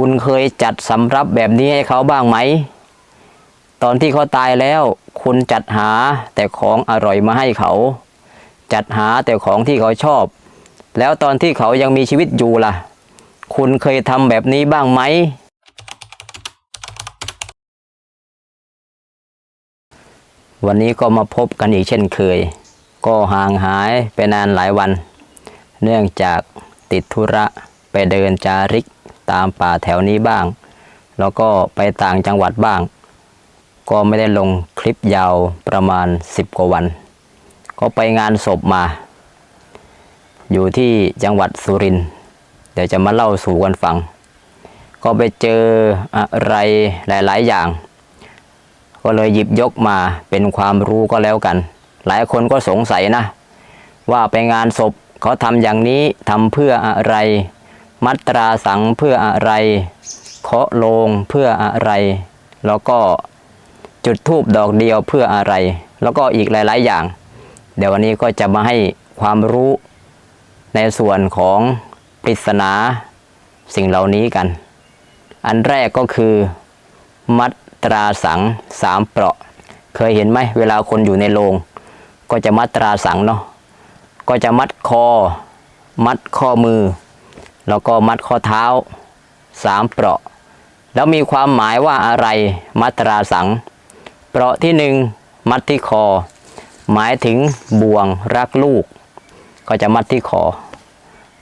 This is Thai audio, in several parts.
คุณเคยจัดสำรับแบบนี้ให้เขาบ้างไหม ตอนที่เขาตายแล้ว คุณจัดหาแต่ของอร่อยมาให้เขา จัดหาแต่ของที่เขาชอบ แล้วตอนที่เขายังมีชีวิตอยู่ล่ะ คุณเคยทำแบบนี้บ้างไหม วันนี้ก็มาพบกันอีกเช่นเคย ก็ห่างหายไปนานหลายวัน เนื่องจากติดธุระไปเดินจาริก ตามป่าแถวนี้บ้าง แล้วก็ไปต่างจังหวัดบ้าง ก็ไม่ได้ลงคลิปยาวประมาณ 10 กว่าวัน ก็ไปงานศพมา อยู่ที่จังหวัดสุรินทร์เดี๋ยวจะมาเล่าสู่กันฟัง ก็ไปเจออะไรหลาย ๆ อย่าง ก็เลยหยิบยกมาเป็นความรู้ก็แล้วกัน หลายคนก็สงสัยนะ ว่าไปงานศพเขาทำอย่างนี้ทำเพื่ออะไร มัตราสังเพื่ออะไร เคาะโลงเพื่ออะไร แล้วก็จุดธูปดอกเดียวเพื่ออะไร แล้วก็อีกหลาย ๆ อย่าง เดี๋ยววันนี้ก็จะมาให้ความรู้ในส่วนของปริศนาสิ่งเหล่านี้กัน อันแรกก็คือ มัตราสังสามเปราะ เคยเห็นไหมเวลาคนอยู่ในโรงก็จะมัตราสังเนาะก็จะมัดคอ มัดข้อมือ แล้วก็มัดข้อเท้าสามเปราะ แล้วมีความหมายว่าอะไรมัตราสัง เปราะที่หนึ่งมัดที่คอ หมายถึงบ่วงรักลูก ก็จะมัดที่คอ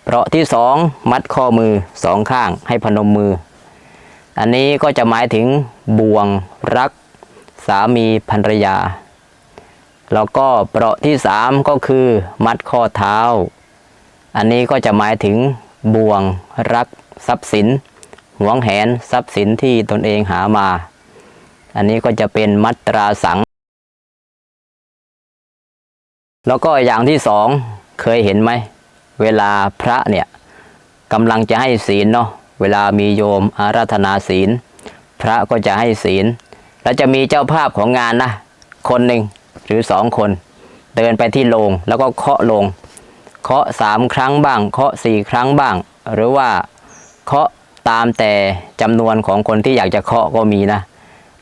เปราะที่สองมัดข้อมือสองข้างให้พนมมือ อันนี้ก็จะหมายถึงบ่วงรักสามีภรรยา แล้วก็เปราะที่สามก็คือ มัดข้อเท้า อันนี้ก็จะหมายถึง บ่วง รัก ทรัพย์สินหวงแหนทรัพย์สินที่ตนเองหามา อันนี้ก็จะเป็นมัตราสัง แล้วก็อย่างที่สองเคยเห็นไหม เวลาพระเนี่ยกำลังจะให้ศีลเนาะเวลามีโยมอาราธนาศีล พระก็จะให้ศีล แล้วจะมีเจ้าภาพของงานนะ คนหนึ่งหรือสองคน เดินไปที่โรงแล้วก็เคาะโรง เคาะสามครั้งบ้าง เคาะสี่ครั้งบ้าง หรือว่าเคาะตามแต่จำนวนของคนที่อยากจะเคาะก็มีนะ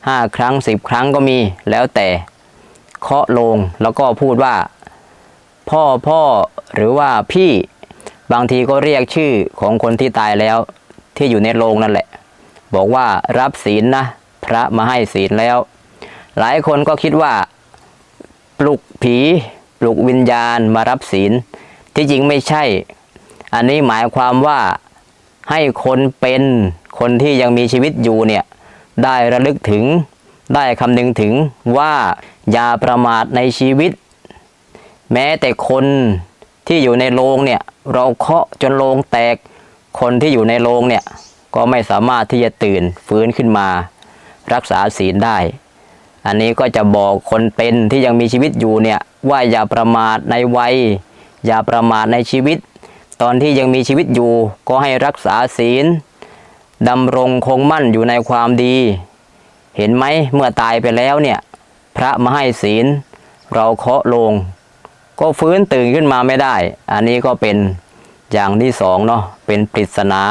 ห้าครั้งสิบครั้งก็มีแล้วแต่เคาะโรงแล้วก็พูดว่า พ่อพ่อหรือว่าพี่บางทีก็เรียกชื่อของคนที่ตายแล้วที่อยู่ในโรงนั่นแหละ บอกว่ารับศีลนะ พระมาให้ศีลแล้ว หลายคนก็คิดว่า ปลุกผี ปลุกวิญญาณมารับศีล ที่จริงไม่ใช่ อันนี้หมายความว่าให้คนเป็นคนที่ยังมีชีวิตอยู่เนี่ยได้ระลึกถึงได้คำนึงถึงว่าอย่าประมาทในชีวิต แม้แต่คนที่อยู่ในโรงเนี่ยเราเคาะจนโรงแตกคนที่อยู่ในโรงเนี่ยก็ไม่สามารถที่จะตื่นฟื้นขึ้นมา รักษาศีลได้ อันนี้ก็จะบอกคนเป็นที่ยังมีชีวิตอยู่เนี่ยว่าอย่าประมาทในวัย อย่าประมาทในชีวิต ตอนที่ยังมีชีวิตอยู่ ก็ให้รักษาศีลดำรงคงมั่นอยู่ในความดี เห็นไหมเมื่อตายไปแล้วเนี่ย พระมาให้ศีล เราเคาะลง ก็ฟื้นตื่นขึ้นมาไม่ได้ อันนี้ก็เป็นอย่างที่สองเนาะเป็นปริศนา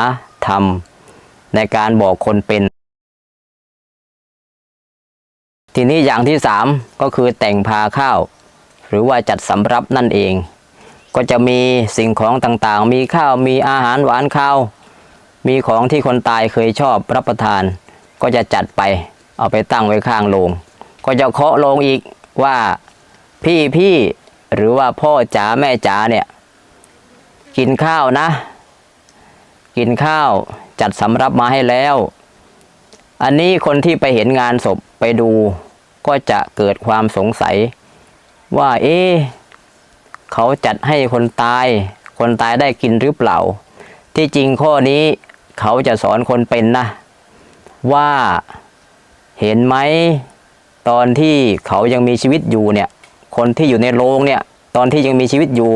ธรรม ในการบอกคนเป็น ทีนี้อย่างที่สามก็คือแต่งพาข้าว หรือว่าจัดสำรับนั่นเอง ก็จะมีสิ่งของต่างๆ มีข้าวมีอาหารหวานข้าว มีของที่คนตายเคยชอบรับประทาน ก็จะจัดไปเอาไปตั้งไว้ข้างโลง ก็จะเคาะโลงอีกว่าพี่พี่หรือว่าพ่อจ๋าแม่จ๋าเนี่ยกินข้าวนะ กินข้าวจัดสำรับมาให้แล้ว อันนี้คนที่ไปเห็นงานศพไปดู ก็จะเกิดความสงสัย ว่าเอ๊ เขาจัดให้คนตาย คนตายได้กินหรือเปล่า ที่จริงข้อนี้เขาจะสอนคนเป็นนะ ว่าเห็นไหมตอนที่เขายังมีชีวิตอยู่เนี่ย คนที่อยู่ในโรงเนี่ย ตอนที่ยังมีชีวิตอยู่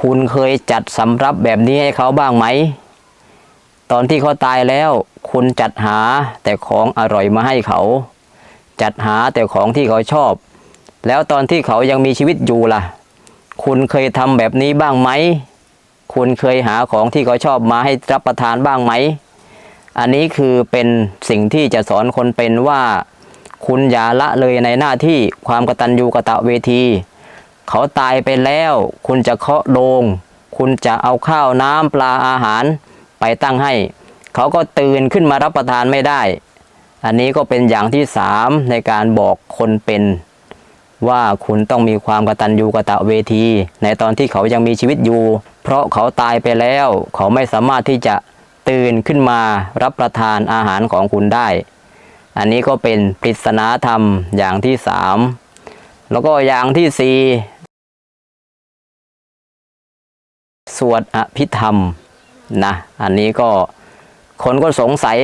คุณเคยจัดสำรับแบบนี้ให้เขาบ้างไหม ตอนที่เขาตายแล้ว คุณจัดหาแต่ของอร่อยมาให้เขา จัดหาแต่ของที่เขาชอบ แล้วตอนที่เขายังมีชีวิตอยู่ล่ะ คุณเคยทำแบบนี้บ้างไหม คุณเคยหาของที่เขาชอบมาให้รับประทานบ้างไหม อันนี้คือเป็นสิ่งที่จะสอนคนเป็นว่า คุณอย่าละเลยในหน้าที่ความกตัญญูกตเวที เขาตายไปแล้ว คุณจะเคาะโลง คุณจะเอาข้าวน้ำปลาอาหารไปตั้งให้ เขาก็ตื่นขึ้นมารับประทานไม่ได้ อันนี้ก็เป็นอย่างที่สามในการบอกคนเป็น ว่าคุณต้องมีความกตัญญูกตเวที ในตอนที่เขายังมีชีวิตอยู่ เพราะเขาตายไปแล้ว เขาไม่สามารถที่จะตื่นขึ้นมารับประทานอาหารของคุณได้ อันนี้ก็เป็นปริศนาธรรมอย่างที่สามแล้วก็อย่างที่สี่สวดอภิธรรมนะอันนี้ก็คนก็สงสัย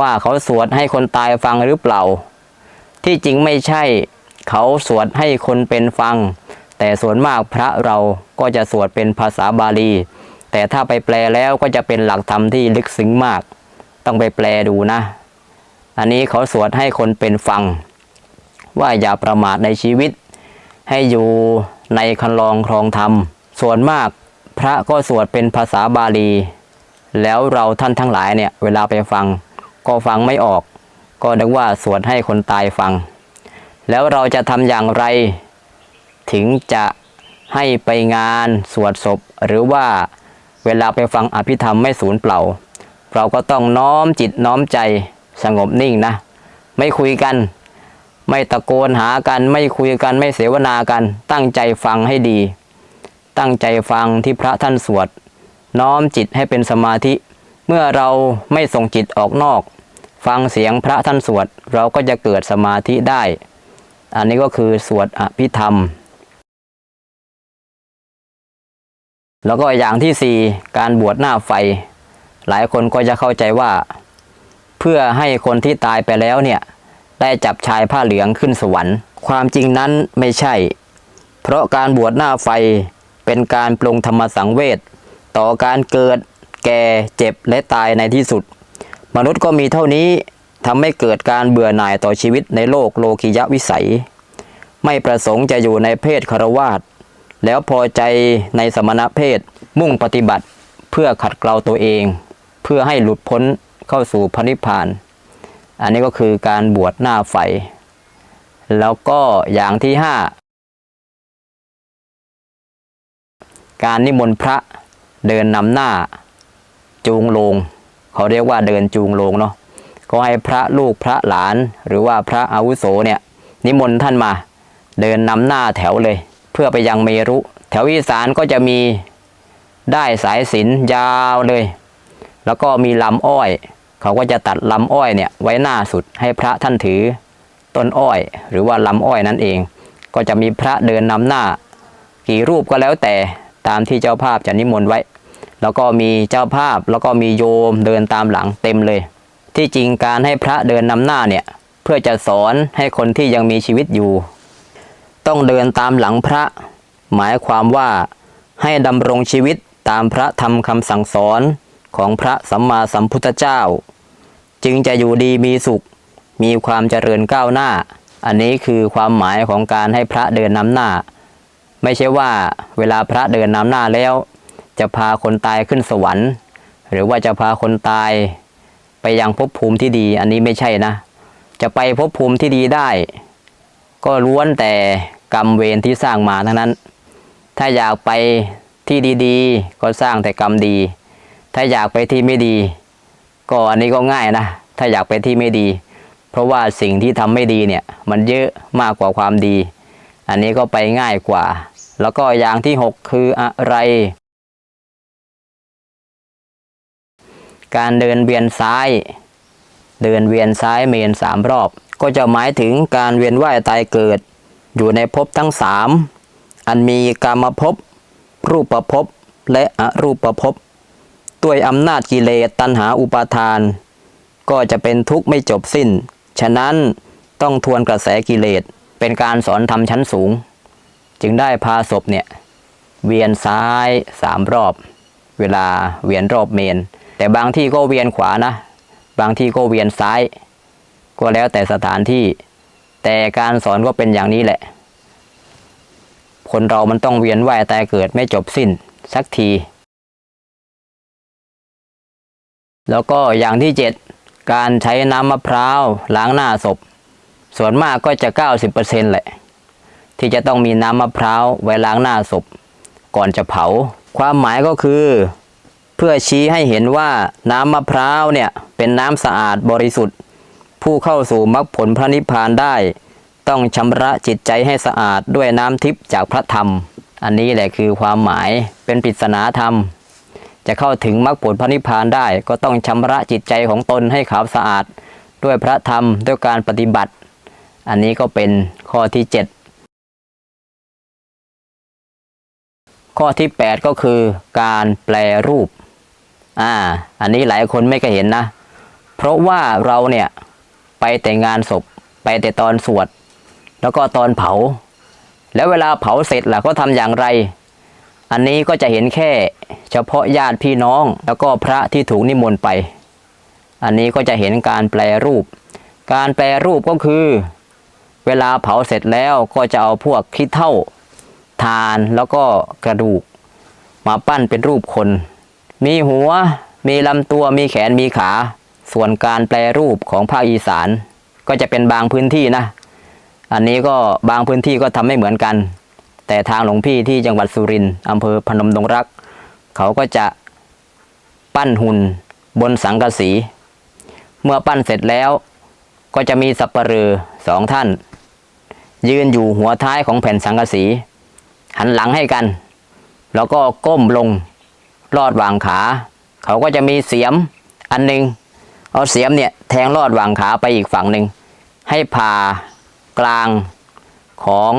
ว่าเขาสวดให้คนตายฟังหรือเปล่า ที่จริงไม่ใช่ เขาสวดให้คนเป็นฟัง แต่ส่วนมากพระเราก็จะสวดเป็นภาษาบาลี แต่ถ้าไปแปลแล้วก็จะเป็นหลักธรรมที่ลึกซึ้งมาก ต้องไปแปลดูนะ อันนี้เขาสวดให้คนเป็นฟัง ว่าอย่าประมาทในชีวิต ให้อยู่ในคันลองครองธรรม ส่วนมากพระก็สวดเป็นภาษาบาลี แล้วเราท่านทั้งหลายเนี่ยเวลาไปฟัง ก็ฟังไม่ออก ก็นึกว่าสวดให้คนตายฟัง แล้วเราจะทำอย่างไร ถึงจะให้ไปงานสวดศพ หรือว่าเวลาไปฟังอภิธรรมไม่สูญเปล่า เราก็ต้องน้อมจิตน้อมใจสงบนิ่งนะ ไม่คุยกัน ไม่ตะโกนหากันไม่คุยกันไม่เสวนากัน ตั้งใจฟังให้ดี ตั้งใจฟังที่พระท่านสวด น้อมจิตให้เป็นสมาธิ เมื่อเราไม่ส่งจิตออกนอก ฟังเสียงพระท่านสวด เราก็จะเกิดสมาธิได้ อันนี้ก็คือสวดอภิธรรม แล้วก็อย่างที่สี่การบวชหน้าไฟ หลายคนก็จะเข้าใจว่า เพื่อให้คนที่ตายไปแล้วเนี่ยได้จับชายผ้าเหลืองขึ้นสวรรค์ ความจริงนั้นไม่ใช่ เพราะการบวชหน้าไฟเป็นการปรงธรรมสังเวชต่อการเกิด แก่เจ็บและตายในที่สุด มนุษย์ก็มีเท่านี้ ทำให้เกิดการเบื่อหน่ายต่อชีวิตในโลกโลกิยะวิสัย ไม่ประสงค์จะอยู่ในเพศคารวาสแล้วพอใจในสมณเพศมุ่งปฏิบัติเพื่อขัดเกลาตัวเอง เพื่อให้หลุดพ้นเข้าสู่พระนิพพาน อันนี้ก็คือการบวชหน้าไฟ แล้วก็อย่างที่ห้าการนิมนต์พระเดินนำหน้าจูงลง เขาเรียกว่าเดินจูงลงเนาะ ก็ให้พระลูกพระหลาน หรือว่าพระอาวุโสเนี่ยนิมนต์ท่านมา เดินนำหน้าแถวเลย เพื่อไปยังเมรุ แถวอีสานก็จะมีได้สายสินยาวเลย แล้วก็มีลำอ้อย เขาก็จะตัดลำอ้อยเนี่ยไว้หน้าสุดให้พระท่านถือต้นอ้อย หรือว่าลำอ้อยนั่นเอง ก็จะมีพระเดินนำหน้า กี่รูปก็แล้วแต่ตามที่เจ้าภาพจะนิมนต์ไว้ แล้วก็มีเจ้าภาพแล้วก็มีโยมเดินตามหลังเต็มเลย ที่จริงการให้พระเดินนำหน้าเนี่ย เพื่อจะสอนให้คนที่ยังมีชีวิตอยู่ ต้องเดินตามหลังพระ หมายความว่าให้ดำรงชีวิตตามพระธรรมคำสั่งสอนของพระสัมมาสัมพุทธเจ้า จึงจะอยู่ดีมีสุข มีความเจริญก้าวหน้า อันนี้คือความหมายของการให้พระเดินนำหน้า ไม่ใช่ว่าเวลาพระเดินนำหน้าแล้ว จะพาคนตายขึ้นสวรรค์ หรือว่าจะพาคนตาย ไปยังภพภูมิที่ดี อันนี้ไม่ใช่นะ จะไปภพภูมิที่ดีได้ ก็ล้วนแต่กรรมเวรที่สร้างมาทั้งนั้น ถ้าอยากไปที่ดีๆ ก็สร้างแต่กรรมดี ถ้าอยากไปที่ไม่ดี ก็อันนี้ก็ง่ายนะ ถ้าอยากไปที่ไม่ดี เพราะว่าสิ่งที่ทำไม่ดีเนี่ยมันเยอะมากกว่าความดี อันนี้ก็ไปง่ายกว่า แล้วก็อย่างที่หกคืออะไร การเดินเวียนซ้าย เดินเวียนซ้ายเมนสามรอบ ก็จะหมายถึงการเวียนว่ายตายเกิด อยู่ในภพทั้งสามอันมีกามภพ รูปภพ และอรูปภพด้วยอำนาจกิเลสตัณหาอุปาทาน ก็จะเป็นทุกข์ไม่จบสิ้น ฉะนั้นต้องทวนกระแสกิเลสเป็นการสอนธรรมชั้นสูง จึงได้พาศพเนี่ย เวียนซ้ายสามรอบ เวลาเวียนรอบเมน แต่บางที่ก็เวียนขวานะ บางที่ก็เวียนซ้าย ก็แล้วแต่สถานที่ แต่การสอนก็เป็นอย่างนี้แหละ คนเรามันต้องเวียนว่ายตายเกิดไม่จบสิ้นสักที แล้วก็อย่างที่เจ็ดการใช้น้ำมะพร้าวล้างหน้าศพ ส่วนมากก็จะ 90%แหละ ที่จะต้องมีน้ำมะพร้าวไว้ล้างหน้าศพ ก่อนจะเผา ความหมายก็คือ เพื่อชี้ให้เห็นว่าน้ำมะพร้าวเนี่ยเป็นน้ำสะอาดบริสุทธิ์ ผู้เข้าสู่มรรคผลพระนิพพานได้ ต้องชำระจิตใจให้สะอาดด้วยน้ำทิพย์จากพระธรรม อันนี้แหละคือความหมายเป็นปริศนาธรรม จะเข้าถึงมรรคผลพระนิพพานได้ ก็ต้องชำระจิตใจของตนให้ขาวสะอาด ด้วยพระธรรมด้วยการปฏิบัติ อันนี้ก็เป็นข้อที่ 7ข้อที่ 8 ก็คือการแปลรูป อ่า อันนี้หลายคนไม่เคยเห็นนะ เพราะว่าเราเนี่ยไปแต่งานศพ ไปแต่ตอนสวด แล้วก็ตอนเผา แล้วเวลาเผาเสร็จล่ะเขาทำอย่างไร อันนี้ก็จะเห็นแค่เฉพาะญาติพี่น้อง แล้วก็พระที่ถูกนิมนต์ไป อันนี้ก็จะเห็นการแปลรูป การแปลรูปก็คือ เวลาเผาเสร็จแล้วก็จะเอาพวกขี้เท่าทานแล้วก็กระดูก มาปั้นเป็นรูปคน มีหัว มีลำตัวมีแขนมีขา ส่วนการแปลรูปของภาคอีสาน ก็จะเป็นบางพื้นที่นะ อันนี้ก็บางพื้นที่ก็ทำไม่เหมือนกัน แต่ทางหลวงพี่ที่จังหวัดสุรินทร์อำเภอพนมดงรัก เขาก็จะปั้นหุ่นบนสังกะสี เมื่อปั้นเสร็จแล้วก็จะมีสับปะเรือสองท่าน ยืนอยู่หัวท้ายของแผ่นสังกะสี หันหลังให้กัน แล้วก็ก้มลง ลอดวางขา เขาก็จะมีเสียมอันหนึง เอาเสียมเนี่ยแทงลอดวางขาไปอีกฝั่งหนึ่งให้ผ่ากลางของ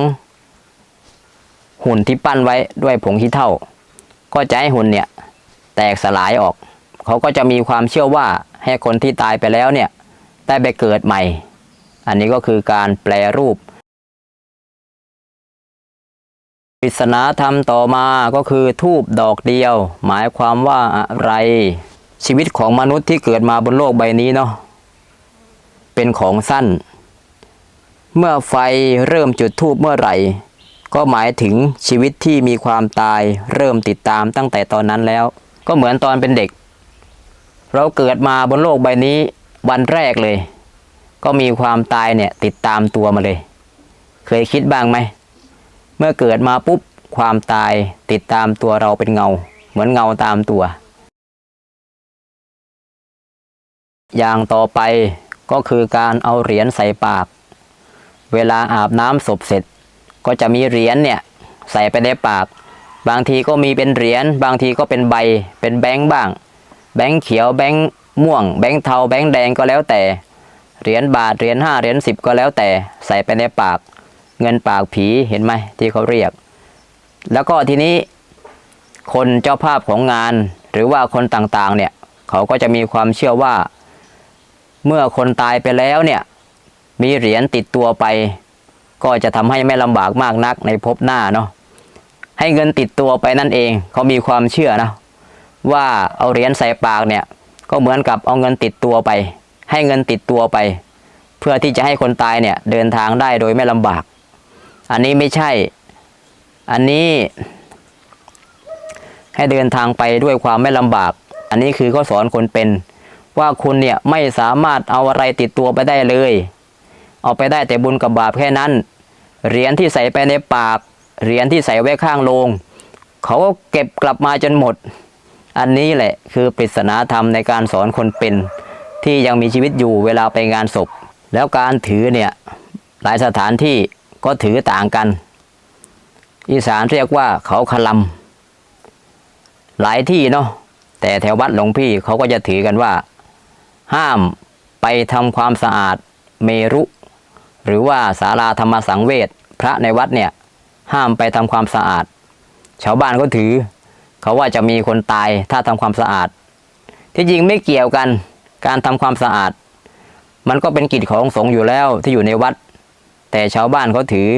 หุ่นที่ปั้นไว้ด้วยผงขี้เถ้า ก็จะให้หุ่นเนี่ยแตกสลายออก เขาก็จะมีความเชื่อว่าให้คนที่ตายไปแล้วเนี่ยได้ไปเกิดใหม่ อันนี้ก็คือการแปลรูป ปริศนาธรรมต่อมาก็คือทูบดอกเดียว หมายความว่าอะไร ชีวิตของมนุษย์ที่เกิดมาบนโลกใบนี้เนาะเป็นของสั้น เมื่อไฟเริ่มจุดทูบเมื่อไหร่ ก็หมายถึงชีวิตที่มีความตายเริ่มติดตามตั้งแต่ตอนนั้นแล้ว ก็เหมือนตอนเป็นเด็ก เราเกิดมาบนโลกใบนี้วันแรกเลย ก็มีความตายเนี่ยติดตามตัวมาเลย เคยคิดบ้างไหม เมื่อเกิดมาปุ๊บความตายติดตามตัวเราเป็นเงา เหมือนเงาตามตัว อย่างต่อไปก็คือการเอาเหรียญใส่ปาก เวลาอาบน้ำศพเสร็จ ก็จะมีเหรียญเนี่ยใส่ไปในปาก บางทีก็มีเป็นเหรียญบางทีก็เป็นใบ เป็นแบงค์บ้าง แบงค์เขียวแบงค์ม่วง แบงค์เทาแบงค์แดงก็แล้วแต่เหรียญบาทเหรียญห้าเหรียญสิบก็แล้วแต่ใส่ไปในปาก เงินปากผีเห็นไหมที่เขาเรียก แล้วก็ทีนี้คนเจ้าภาพของงาน หรือว่าคนต่างๆเนี่ยเขาก็จะมีความเชื่อว่า เมื่อคนตายไปแล้วเนี่ยมีเหรียญติดตัวไป ก็จะทำให้ไม่ลำบากมากนักในภพหน้าเนาะให้เงินติดตัวไปนั่นเองเขามีความเชื่อนะว่าเอาเหรียญใส่ปากเนี่ยก็เหมือนกับเอาเงินติดตัวไป ให้เงินติดตัวไป เพื่อที่จะให้คนตายเนี่ยเดินทางได้โดยไม่ลำบาก อันนี้ไม่ใช่ อันนี้ ให้เดินทางไปด้วยความไม่ลำบาก อันนี้คือเขาสอนคนเป็น ว่าคุณเนี่ยไม่สามารถเอาอะไรติดตัวไปได้เลย เอาไปได้แต่บุญกับบาปแค่นั้น เหรียญที่ใส่ไปในปาก เหรียญที่ใส่ไว้ข้างโลง เขาก็เก็บกลับมาจนหมด อันนี้แหละคือปริศนาธรรมในการสอนคนเป็น ที่ยังมีชีวิตอยู่เวลาไปงานศพ แล้วการถือเนี่ยหลายสถานที่ ก็ถือต่างกัน อีสานเรียกว่าเขาขลำหลายที่เนาะแต่แถววัดหลวงพี่เขาก็จะถือกันว่า ห้ามไปทำความสะอาดเมรุ หรือว่าศาลาธรรมสังเวชพระในวัดเนี่ย ห้ามไปทำความสะอาด ชาวบ้านก็ถือ เขาว่าจะมีคนตายถ้าทำความสะอาด ที่จริงไม่เกี่ยวกันการทำความสะอาด มันก็เป็นกิจของสงฆ์อยู่แล้วที่อยู่ในวัด แต่ชาวบ้านเขาถือ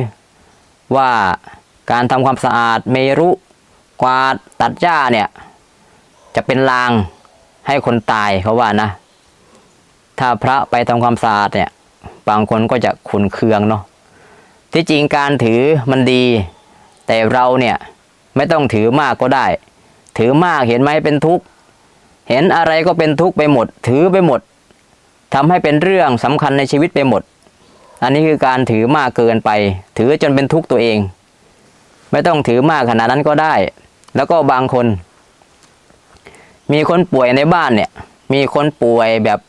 ว่าการทำความสะอาดเมรุกวาดตัดหญ้าเนี่ย จะเป็นลางให้คนตายเขาว่านะ ถ้าพระไปทำความสะอาดเนี่ย บางคนก็จะขุนเคืองเนาะที่จริงการถือมันดี แต่เราเนี่ยไม่ต้องถือมากก็ได้ ถือมากเห็นไหมเป็นทุกข์เห็นอะไรก็เป็นทุกข์ไปหมด ถือไปหมดทำให้เป็นเรื่องสำคัญในชีวิตไปหมด อันนี้คือการถือมากเกินไป ถือจนเป็นทุกข์ตัวเอง ไม่ต้องถือมากขนาดนั้นก็ได้ แล้วก็บางคน มีคนป่วยในบ้านเนี่ย มีคนป่วยแบบ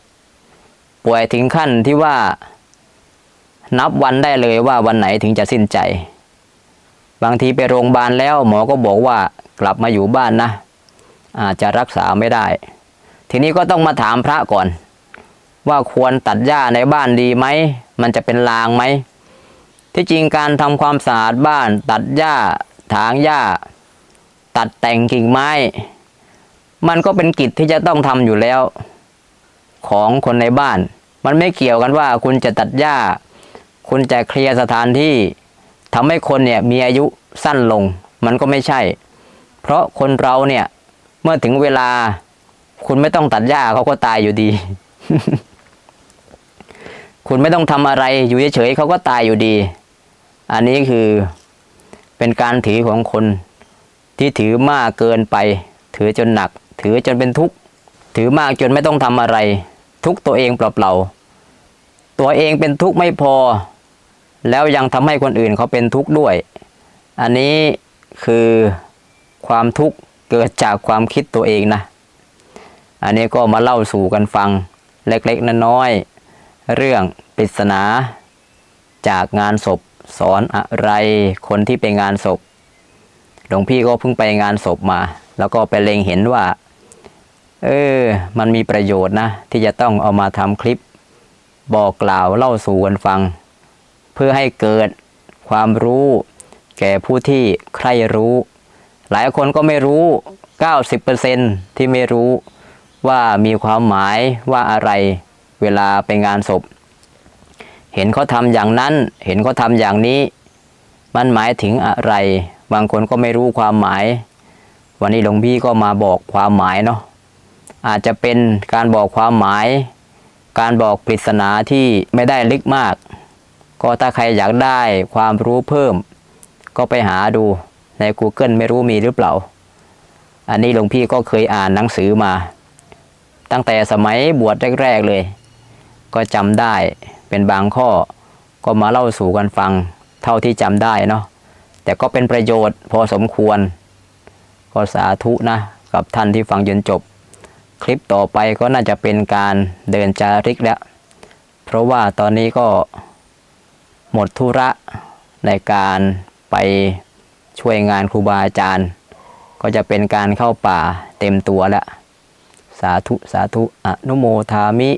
ป่วยถึงขั้นที่ว่านับวันได้เลยว่าวันไหนถึงจะสิ้นใจ บางทีไปโรงพยาบาลแล้วหมอก็บอกว่ากลับมาอยู่บ้านนะ อาจจะรักษาไม่ได้ ทีนี้ก็ต้องมาถามพระก่อน ว่าควรตัดหญ้าในบ้านดีไหม มันจะเป็นลางไหม ที่จริงการทำความสะอาดบ้าน ตัดหญ้าถางหญ้า ตัดแต่งกิ่งไม้ มันก็เป็นกิจที่จะต้องทำอยู่แล้ว ของคนในบ้าน มันไม่เกี่ยวกันว่าคุณจะตัดหญ้า คุณจะเคลียร์สถานที่ทำให้คนเนี่ยมีอายุสั้นลง มันก็ไม่ใช่ เพราะคนเราเนี่ยเมื่อถึงเวลา คุณไม่ต้องตัดหญ้าเขาก็ตายอยู่ดี คุณไม่ต้องทำอะไรอยู่เฉยๆเขาก็ตายอยู่ดี อันนี้คือเป็นการถือของคนที่ถือมากเกินไป ถือจนหนัก ถือจนเป็นทุกข์ถือมากจนไม่ต้องทำอะไร ทุกตัวเองเปล่าๆตัวเองเป็นทุกข์ไม่พอ แล้วยังทำให้คนอื่นเขาเป็นทุกข์ด้วย อันนี้คือความทุกข์เกิดจากความคิดตัวเองนะ อันนี้ก็มาเล่าสู่กันฟังเล็กๆน้อยๆ เรื่องปริศนา จากงานศพสอนอะไรคนที่ไปงานศพ หลวงพี่ก็เพิ่งไปงานศพมา แล้วก็ไปเล็งเห็นว่า เออ มันมีประโยชน์นะ ที่จะต้องเอามาทำคลิป บอกกล่าวเล่าสู่กันฟัง เพื่อให้เกิดความรู้ แก่ผู้ที่ใครรู้ หลายคนก็ไม่รู้ 90%ที่ไม่รู้ว่ามีความหมายว่าอะไร เวลาไปงานศพ เห็นเขาทำอย่างนั้น เห็นเขาทำอย่างนี้ มันหมายถึงอะไร บางคนก็ไม่รู้ความหมาย วันนี้หลวงพี่ก็มาบอกความหมายเนาะอาจจะเป็นการบอกความหมาย การบอกปริศนาที่ไม่ได้ลึกมาก ก็ถ้าใครอยากได้ความรู้เพิ่ม ก็ไปหาดูใน Google ไม่รู้มีหรือเปล่า อันนี้หลวงพี่ก็เคยอ่านหนังสือมา ตั้งแต่สมัยบวชแรก ๆ เลย ก็จำได้เป็นบางข้อ ก็มาเล่าสู่กันฟังเท่าที่จำได้เนาะแต่ก็เป็นประโยชน์พอสมควร ก็สาธุนะ กับท่านที่ฟังจนจบ คลิปต่อไปก็น่าจะเป็นการเดินจาริกแล้ว เพราะว่าตอนนี้ก็หมดธุระในการไปช่วยงานครูบาอาจารย์ ก็จะเป็นการเข้าป่าเต็มตัวแล้ว สาธุ สาธุ อนุโมทามิ